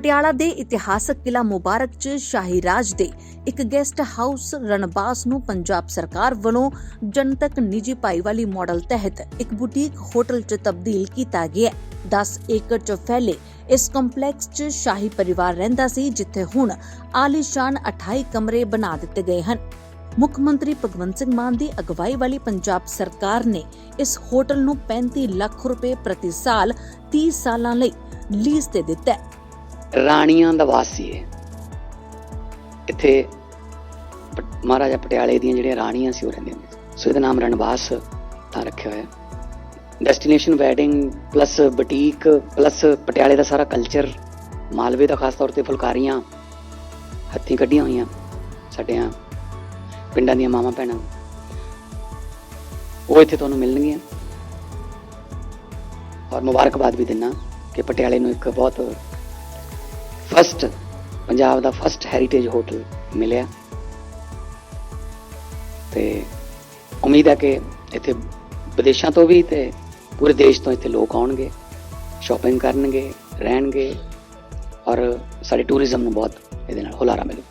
ਪਟਿਆਲਾ ਦੇ ਇਤਿਹਾਸਕ ਕਿਲਾ ਮੁਬਾਰਕ 'ਚ ਸ਼ਾਹੀ ਰਾਜ ਦੇ ਇੱਕ ਗੈਸਟ ਹਾਊਸ ਰਣਬਾਸ ਨੂੰ ਪੰਜਾਬ ਸਰਕਾਰ ਵੱਲੋਂ ਜਨਤਕ ਨਿੱਜੀ ਭਾਈਵਾਲੀ ਮਾਡਲ ਤਹਿਤ ਇੱਕ ਬੁਟੀਕ ਹੋਟਲ 'ਚ ਤਬਦੀਲ ਕੀਤਾ ਗਿਆ ਹੈ। 10 ਏਕੜ 'ਚ ਫੈਲੇ ਇਸ ਕੰਪਲੈਕਸ 'ਚ ਸ਼ਾਹੀ ਪਰਿਵਾਰ ਰਹਿੰਦਾ ਸੀ, ਜਿੱਥੇ ਹੁਣ ਆਲੀਸ਼ਾਨ 28 ਕਮਰੇ ਬਣਾ ਦਿੱਤੇ ਗਏ ਹਨ। ਮੁੱਖ ਮੰਤਰੀ ਭਗਵੰਤ ਸਿੰਘ ਮਾਨ ਦੀ ਅਗਵਾਈ ਵਾਲੀ ਪੰਜਾਬ ਸਰਕਾਰ ਨੇ ਇਸ ਹੋਟਲ ਨੂੰ 35 ਲੱਖ ਰੁਪਏ ਪ੍ਰਤੀ ਸਾਲ 30 ਸਾਲਾਂ ਲਈ ਲੀਜ਼ ਤੇ ਦਿੱਤਾ ਹੈ। ਰਾਣੀਆਂ ਦਾ ਵਾਸ ਸੀ ਇਹ। ਇੱਥੇ ਪ- ਮਹਾਰਾਜਾ ਪਟਿਆਲੇ ਦੀਆਂ ਜਿਹੜੀਆਂ ਰਾਣੀਆਂ ਸੀ ਉਹ ਰਹਿੰਦੀਆਂ ਸੋ ਇਹਦਾ ਨਾਮ ਰਣਵਾਸ ਤਾਂ ਰੱਖਿਆ ਹੋਇਆ। Destination wedding plus boutique plus ਪਟਿਆਲੇ ਦਾ ਸਾਰਾ ਕਲਚਰ ਮਾਲਵੇ ਦਾ ਖਾਸ ਤੌਰ ਤੇ ਫੁਲਕਾਰੀਆਂ, ਹੱਥੀਂ ਕੱਢੀਆਂ ਹੋਈਆਂ ਸਾਡਿਆਂ ਪਿੰਡਾਂ ਦੀਆਂ ਮਾਵਾਂ ਭੈਣਾਂ। ਉਹ ਇੱਥੇ ਤੁਹਾਨੂੰ ਮਿਲਣਗੀਆਂ। ਔਰ ਮੁਬਾਰਕਬਾਦ ਵੀ ਦਿੰਨਾ ਕਿ ਪਟਿਆਲੇ ਨੂੰ ਇੱਕ ਬਹੁਤ ਫਸਟ ਪੰਜਾਬ ਦਾ ਫਸਟ ਹੈਰੀਟੇਜ ਹੋਟਲ ਮਿਲਿਆ। ਤੇ ਉਮੀਦ ਹੈ ਕਿ ਇੱਥੇ ਵਿਦੇਸ਼ਾਂ ਤੋਂ ਵੀ ਤੇ ਪੂਰੇ ਦੇਸ਼ ਤੋਂ ਇੱਥੇ ਲੋਕ ਆਉਣਗੇ ਸ਼ਾਪਿੰਗ ਕਰਨਗੇ, ਰਹਿਣਗੇ ਔਰ ਸਾਡੇ ਟੂਰਿਜ਼ਮ ਨੂੰ ਬਹੁਤ ਇਹਦੇ ਨਾਲ ਹੁਲਾਰਾ ਮਿਲੂ।